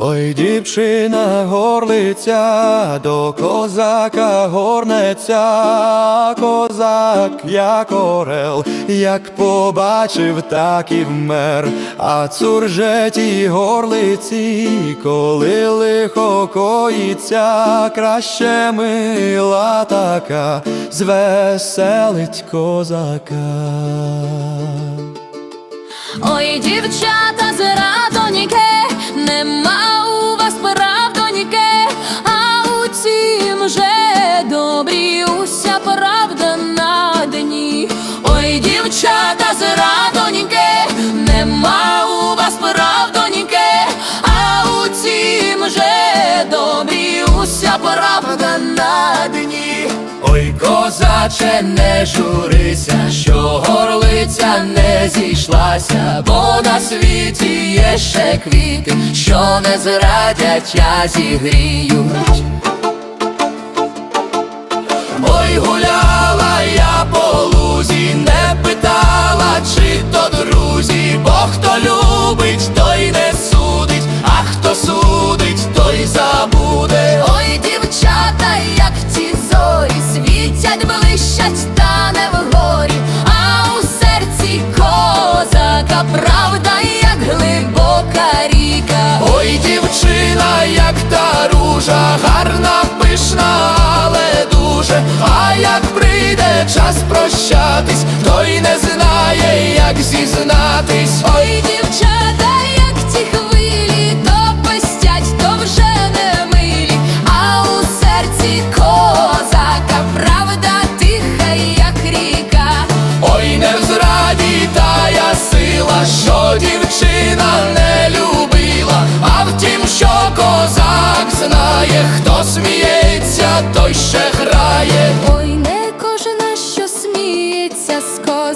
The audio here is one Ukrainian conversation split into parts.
Ой, дівчина горлиця, до козака горнеться, козак, як орел, як побачив, так і вмер, а цур же горлиці, коли лихо коїться, краще мила така, звеселить козака. Ой, дівчата з радоніки, козаче, не журися, що горлиця не зійшлася, бо на світі є ще квіти, що не зрадять, а зігріють. Ой, гуляла я по лузі, не питала, чи то друзі, бо хто любить, той не судить, а хто судить, той забуде. Ой, дівчата, як блищать, та не вгорі, а у серці козака, правда, як глибока ріка. Ой, дівчина, як та ружа, гарна, пишна, але дуже. А як прийде час прощатись, той не знає, як зізнатись. Ой,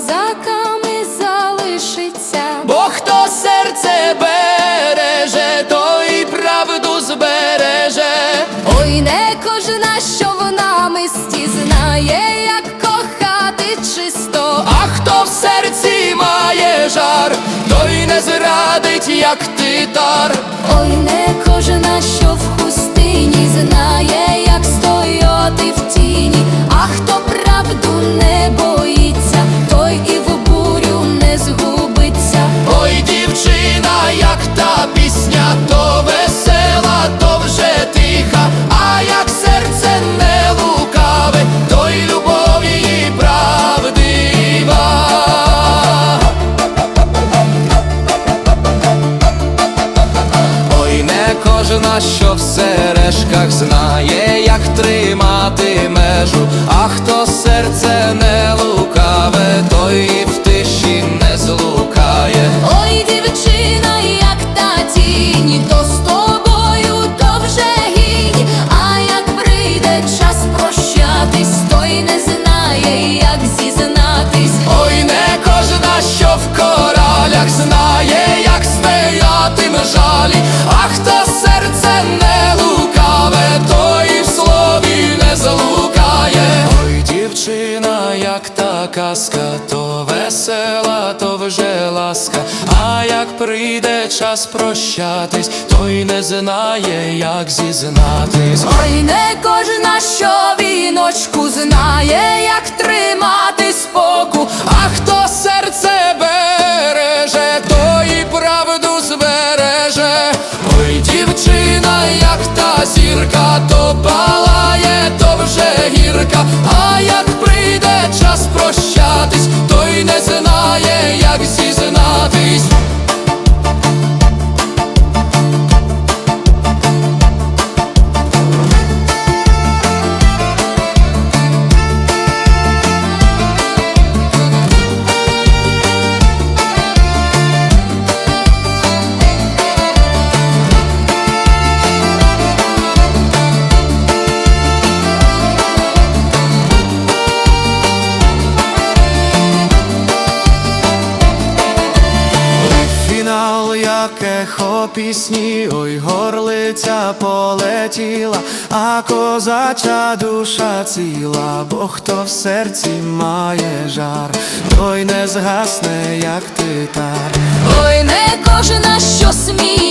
козаками залишиться. Бо хто серце береже, той правду збереже. Ой, не кожна, що в намисті знає, як кохати чисто. А хто в серці має жар, той не зрадить, як титар. Ой, не кожна, що в хустині знає, як стояти в тіні. А хто правду не боїться, кожна, що в сережках знає, як тримати межу, а хто серце не лукаве, той то весела, то вже ласка. А як прийде час прощатись, той не знає, як зізнатись. Ой, не кожна, що віночку знає, як тримати споку. А хто серце береже, той і правду збереже. Ой, дівчина, як та зірка, то палає, то вже гірка. А як прийде час прощатись, як ехо пісні, ой, горлиця полетіла, а козача душа ціла, бо хто в серці має жар, той не згасне, як титар. Ой, не кожна, що сміється.